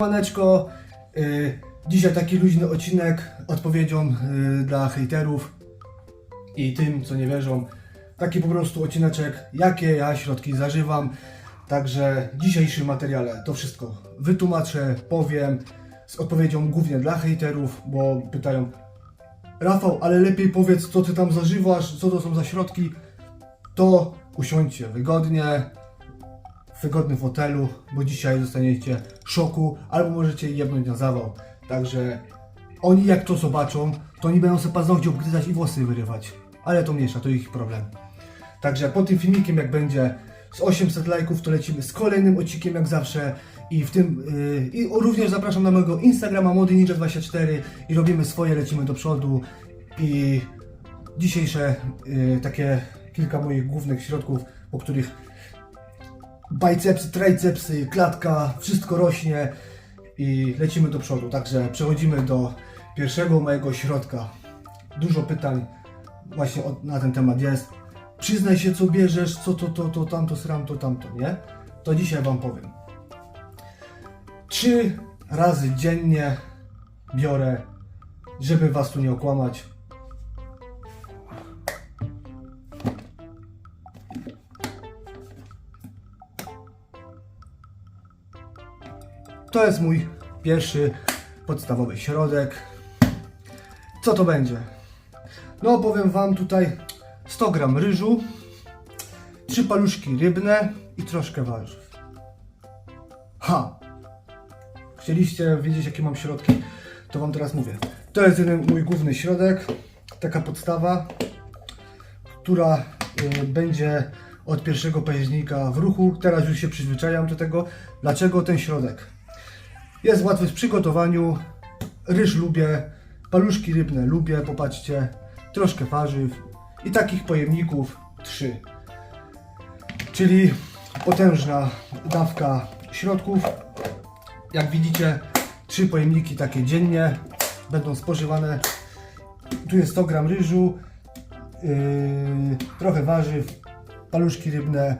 Paneczko, y, dzisiaj taki luźny odcinek odpowiedzią y, dla hejterów i tym, co nie wierzą. Taki po prostu odcineczek, jakie ja środki zażywam. Także w dzisiejszym materiale to wszystko wytłumaczę, powiem z odpowiedzią głównie dla hejterów, bo pytają Rafał, ale lepiej powiedz, co ty tam zażywasz, co to są za środki. To usiądźcie wygodnie, wygodnym fotelu, bo dzisiaj dostaniecie szoku, albo możecie jebnąć na zawał. Także oni jak to zobaczą, to oni będą sobie paznokcie obgryzać i włosy wyrywać. Ale to mniejsza, to ich problem. Także pod tym filmikiem jak będzie z 800 lajków, to lecimy z kolejnym odcinkiem jak zawsze. I w tym yy, i również zapraszam na mojego Instagrama Mody Ninja 24 i robimy swoje, lecimy do przodu. I dzisiejsze yy, takie kilka moich głównych środków, po których bicepsy, tricepsy, klatka, wszystko rośnie i lecimy do przodu. Także przechodzimy do pierwszego mojego środka. Dużo pytań właśnie od, na ten temat jest. Przyznaj się, co bierzesz, co to, to, to, tamto, sram, to, tamto, nie? To dzisiaj Wam powiem. Trzy razy dziennie biorę, żeby Was tu nie okłamać. To jest mój pierwszy podstawowy środek. Co to będzie? No powiem Wam tutaj 100 gram ryżu, 3 paluszki rybne i troszkę warzyw. Ha! Chcieliście wiedzieć jakie mam środki? To Wam teraz mówię. To jest jeden mój główny środek, taka podstawa, która y, będzie od 1 października w ruchu. Teraz już się przyzwyczajam do tego. Dlaczego ten środek? Jest łatwy w przygotowaniu. Ryż lubię, paluszki rybne lubię, popatrzcie. Troszkę warzyw i takich pojemników 3. Czyli potężna dawka środków. Jak widzicie, trzy pojemniki takie dziennie będą spożywane. Tu jest 100 gram ryżu, yy, trochę warzyw, paluszki rybne,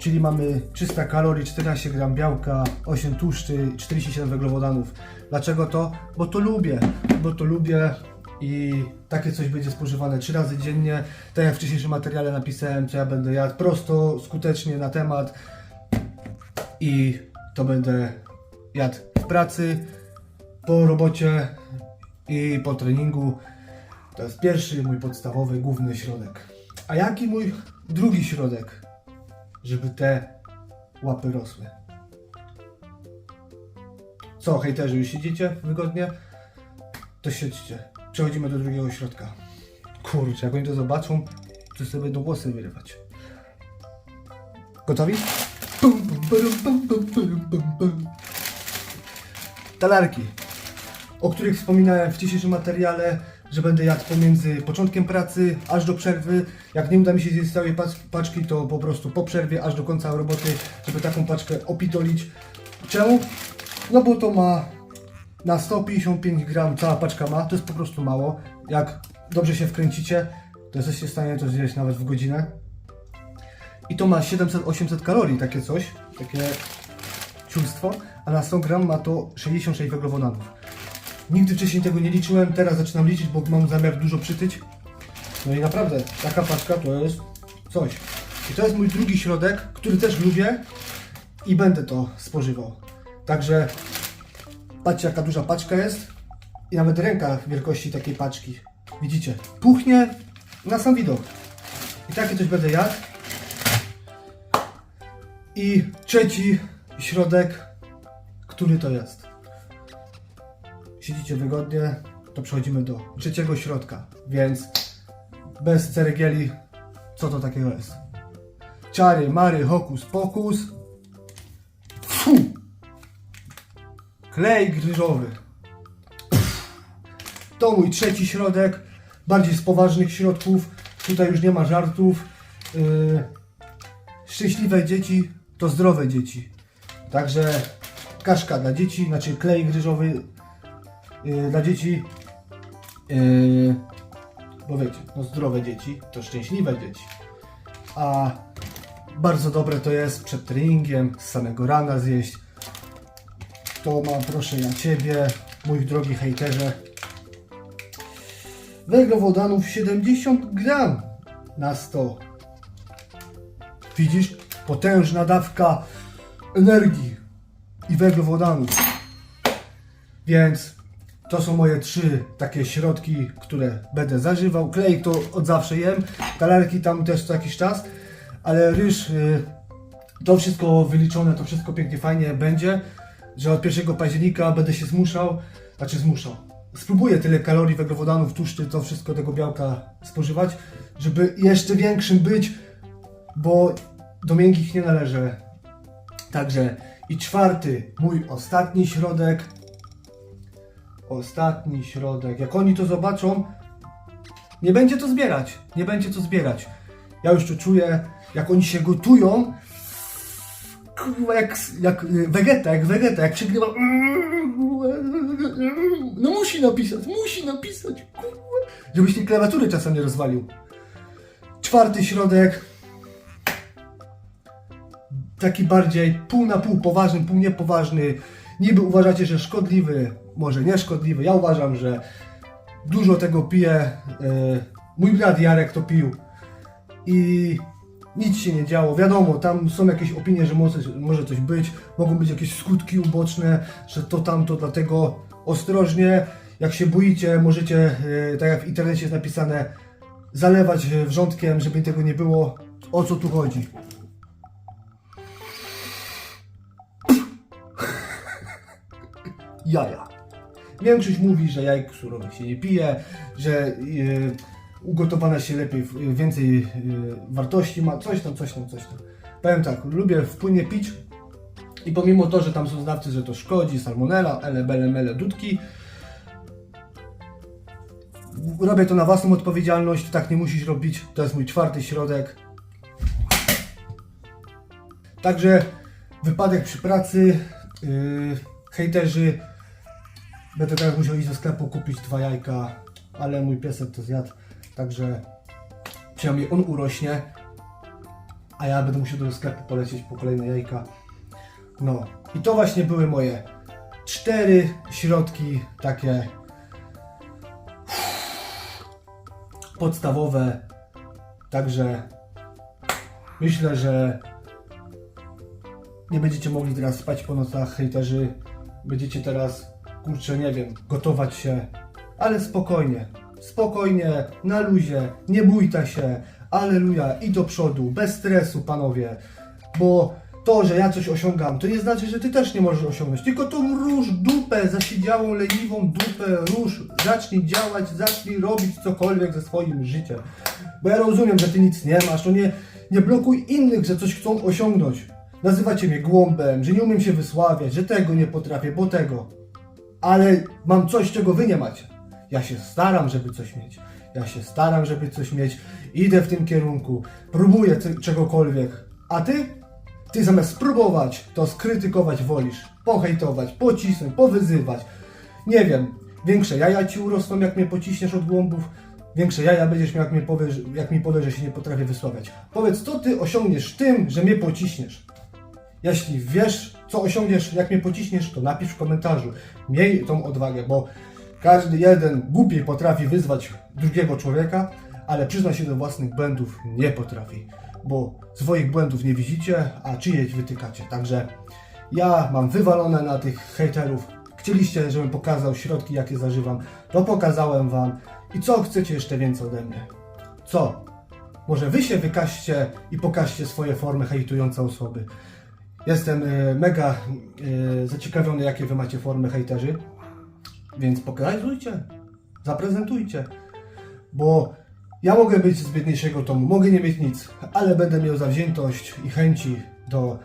czyli mamy 300 kalorii, 14 gram białka, 8 tłuszczy, 47 węglowodanów. Dlaczego to? Bo to lubię, bo to lubię i takie coś będzie spożywane 3 razy dziennie. Tak jak w wcześniejszym materiale napisałem, co ja będę jadł prosto, skutecznie na temat i to będę jadł w pracy, po robocie i po treningu. To jest pierwszy mój podstawowy, główny środek. A jaki mój drugi środek, żeby te łapy rosły? Co, hejterzy, już siedzicie wygodnie? To siedźcie. Przechodzimy do drugiego środka. Kurczę, jak oni to zobaczą, to sobie będą włosy wyrywać. Gotowi? Talarki, o których wspominałem w dzisiejszym materiale, że będę jadł pomiędzy początkiem pracy aż do przerwy. Jak nie uda mi się zjeść całej pac- paczki, to po prostu po przerwie aż do końca roboty, żeby taką paczkę opitolić. Czemu? No bo to ma na 155 gram cała paczka ma, to jest po prostu mało. Jak dobrze się wkręcicie, to jesteście w stanie to zjeść nawet w godzinę. I to ma 700-800 kalorii, takie coś, takie ciulstwo, a na 100 gram ma to 66 węglowodanów. Nigdy wcześniej tego nie liczyłem, teraz zaczynam liczyć, bo mam zamiar dużo przytyć. No i naprawdę, taka paczka to jest coś. I to jest mój drugi środek, który też lubię i będę to spożywał. Także patrzcie jaka duża paczka jest i nawet ręka wielkości takiej paczki. Widzicie? Puchnie na sam widok. I takie coś będę jadł. I trzeci środek, który to jest? Siedzicie wygodnie, to przechodzimy do trzeciego środka, więc bez ceregieli, co to takiego jest? Czary, mary, hokus, pokus. Fu! Klej gryżowy. To mój trzeci środek, bardziej z poważnych środków. Tutaj już nie ma żartów. Yy, szczęśliwe dzieci to zdrowe dzieci. Także kaszka dla dzieci, znaczy klej gryżowy yy, dla dzieci. Yy, bo wiecie, no zdrowe dzieci to szczęśliwe dzieci. A bardzo dobre to jest przed treningiem, z samego rana zjeść. to mam proszę ja Ciebie, mój drogi hejterze. Węglowodanów 70 gram na 100. Widzisz? Potężna dawka energii i węglowodanów. Więc to są moje trzy takie środki, które będę zażywał. Klej to od zawsze jem, talerki tam też co jakiś czas, ale ryż, y, to wszystko wyliczone, to wszystko pięknie, fajnie będzie, że od 1 października będę się zmuszał, znaczy zmuszał. Spróbuję tyle kalorii, węglowodanów, tłuszczy, to wszystko tego białka spożywać, żeby jeszcze większym być, bo do miękkich nie należy. Także i czwarty, mój ostatni środek, ostatni środek. Jak oni to zobaczą, nie będzie to zbierać. Nie będzie to zbierać. Ja już to czuję, jak oni się gotują. Jak, jak y, Vegeta, jak Vegeta, jak przegrywa. No musi napisać, musi napisać. Żebyś tej klawiatury czasem nie rozwalił. Czwarty środek. Taki bardziej pół na pół poważny, pół niepoważny. Niby uważacie, że szkodliwy, może nieszkodliwy. Ja uważam, że dużo tego pije. E, mój brat Jarek to pił i nic się nie działo. Wiadomo, tam są jakieś opinie, że może, może coś być, mogą być jakieś skutki uboczne, że to tamto, dlatego ostrożnie. Jak się boicie, możecie, e, tak jak w internecie jest napisane, zalewać wrzątkiem, żeby tego nie było. O co tu chodzi? Jaja. Większość mówi, że jajek surowych się nie pije, że e, ugotowane się lepiej, więcej e, wartości ma, coś tam, coś tam, coś tam. Powiem tak, lubię wpłynie pić i pomimo to, że tam są znawcy, że to szkodzi, salmonella, ele, bele, mele, dudki, robię to na własną odpowiedzialność, tak nie musisz robić, to jest mój czwarty środek. Także wypadek przy pracy, yy, hejterzy, będę teraz musiał iść do sklepu kupić dwa jajka, ale mój piesek to zjadł, także przynajmniej on urośnie, a ja będę musiał do sklepu polecieć po kolejne jajka. No i to właśnie były moje cztery środki takie podstawowe, także myślę, że nie będziecie mogli teraz spać po nocach, hejterzy. Będziecie teraz, kurczę, nie wiem, gotować się, ale spokojnie, spokojnie, na luzie, nie bójta się, aleluja, i do przodu, bez stresu, panowie, bo to, że ja coś osiągam, to nie znaczy, że ty też nie możesz osiągnąć, tylko tą róż dupę, zasiedziałą, leniwą dupę, róż, zacznij działać, zacznij robić cokolwiek ze swoim życiem, bo ja rozumiem, że ty nic nie masz, to nie, nie blokuj innych, że coś chcą osiągnąć. Nazywacie mnie głąbem, że nie umiem się wysławiać, że tego nie potrafię, bo tego. Ale mam coś, czego wy nie macie. Ja się staram, żeby coś mieć. Ja się staram, żeby coś mieć. Idę w tym kierunku. Próbuję czegokolwiek. A ty? Ty zamiast spróbować, to skrytykować wolisz. Pohejtować, pocisnąć, powyzywać. Nie wiem, większe jaja ci urosną, jak mnie pociśniesz od głąbów. Większe jaja będziesz miał, jak, mnie powiesz, jak mi powiesz, że się nie potrafię wysławiać. Powiedz, co ty osiągniesz tym, że mnie pociśniesz. Jeśli wiesz, co osiągniesz, jak mnie pociśniesz, to napisz w komentarzu. Miej tą odwagę, bo każdy jeden głupiej potrafi wyzwać drugiego człowieka, ale przyznać się do własnych błędów nie potrafi, bo swoich błędów nie widzicie, a czyjeś wytykacie. Także ja mam wywalone na tych hejterów. Chcieliście, żebym pokazał środki, jakie zażywam, to pokazałem wam. I co chcecie jeszcze więcej ode mnie? Co? Może wy się wykażcie i pokażcie swoje formy hejtujące osoby. Jestem e, mega e, zaciekawiony, jakie wy macie formy hejterzy. Więc pokazujcie, zaprezentujcie. Bo ja mogę być z biedniejszego domu, mogę nie mieć nic, ale będę miał zawziętość i chęci do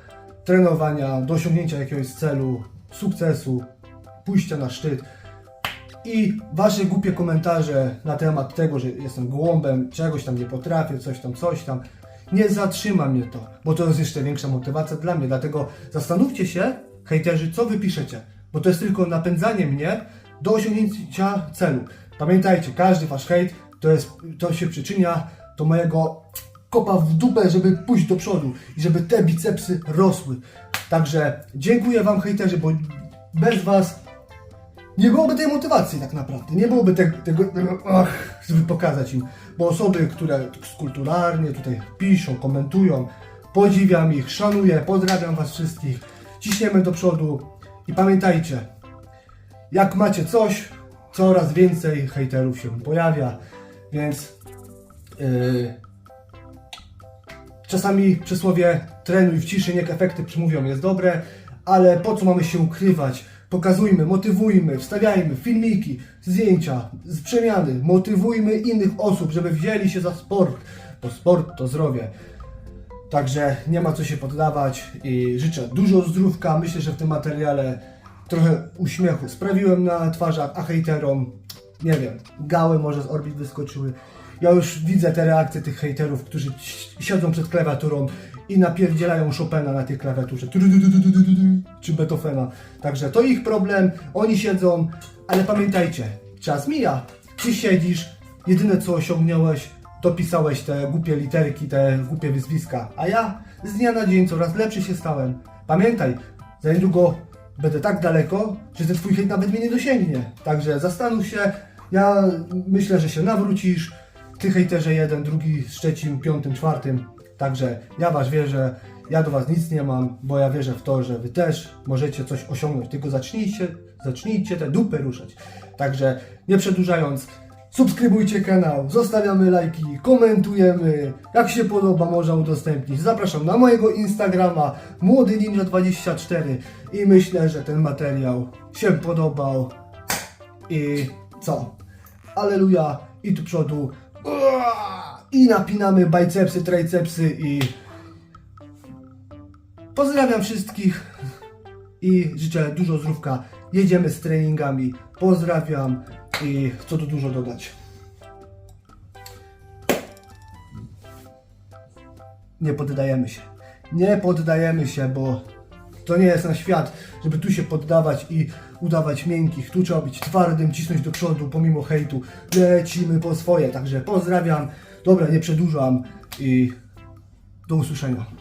trenowania, do osiągnięcia jakiegoś celu, sukcesu, pójścia na szczyt. I wasze głupie komentarze na temat tego, że jestem głąbem, czegoś tam nie potrafię, coś tam, coś tam, nie zatrzyma mnie to, bo to jest jeszcze większa motywacja dla mnie. Dlatego zastanówcie się, hejterzy, co wy piszecie, bo to jest tylko napędzanie mnie do osiągnięcia celu. Pamiętajcie, każdy wasz hejt to, jest, to się przyczynia do mojego kopa w dupę, żeby pójść do przodu i żeby te bicepsy rosły. Także dziękuję wam hejterzy, bo bez was nie byłoby tej motywacji tak naprawdę. Nie byłoby te, tego, tego ach, żeby pokazać im. Bo osoby, które kulturalnie tutaj piszą, komentują, podziwiam ich, szanuję, pozdrawiam was wszystkich. Ciśniemy do przodu i pamiętajcie, jak macie coś, coraz więcej hejterów się pojawia, więc yy, czasami przysłowie trenuj w ciszy, niech efekty przymówią jest dobre, ale po co mamy się ukrywać? Pokazujmy, motywujmy, wstawiajmy filmiki, zdjęcia, przemiany, motywujmy innych osób, żeby wzięli się za sport, bo sport to zdrowie. Także nie ma co się poddawać i życzę dużo zdrówka. Myślę, że w tym materiale trochę uśmiechu sprawiłem na twarzach, a hejterom, nie wiem, gały może z orbit wyskoczyły. Ja już widzę te reakcje tych hejterów, którzy siedzą przed klawiaturą i napierdzielają Chopina na tej klawiaturze, czy Beethovena. Także to ich problem, oni siedzą, ale pamiętajcie, czas mija. Ty siedzisz, jedyne co osiągnąłeś, to pisałeś te głupie literki, te głupie wyzwiska, a ja z dnia na dzień coraz lepszy się stałem. Pamiętaj, za niedługo będę tak daleko, że ten twój hejt nawet mnie nie dosięgnie. Także zastanów się, ja myślę, że się nawrócisz. Ty hejterze jeden, drugi z trzecim, piątym, czwartym. Także ja was wierzę, ja do was nic nie mam, bo ja wierzę w to, że wy też możecie coś osiągnąć. Tylko zacznijcie, zacznijcie te dupy ruszać. Także nie przedłużając, subskrybujcie kanał, zostawiamy lajki, komentujemy. Jak się podoba, można udostępnić. Zapraszam na mojego Instagrama Młody Ninja 24 i myślę, że ten materiał się podobał. I co? Aleluja i tu przodu. I napinamy bicepsy, tricepsy i pozdrawiam wszystkich i życzę dużo zdrówka. Jedziemy z treningami. Pozdrawiam i co tu dużo dodać. Nie poddajemy się. Nie poddajemy się, bo to nie jest na świat, żeby tu się poddawać i udawać miękkich. Tu trzeba być twardym, cisnąć do przodu pomimo hejtu. Lecimy po swoje. Także pozdrawiam. Dobra, nie przedłużam i do usłyszenia.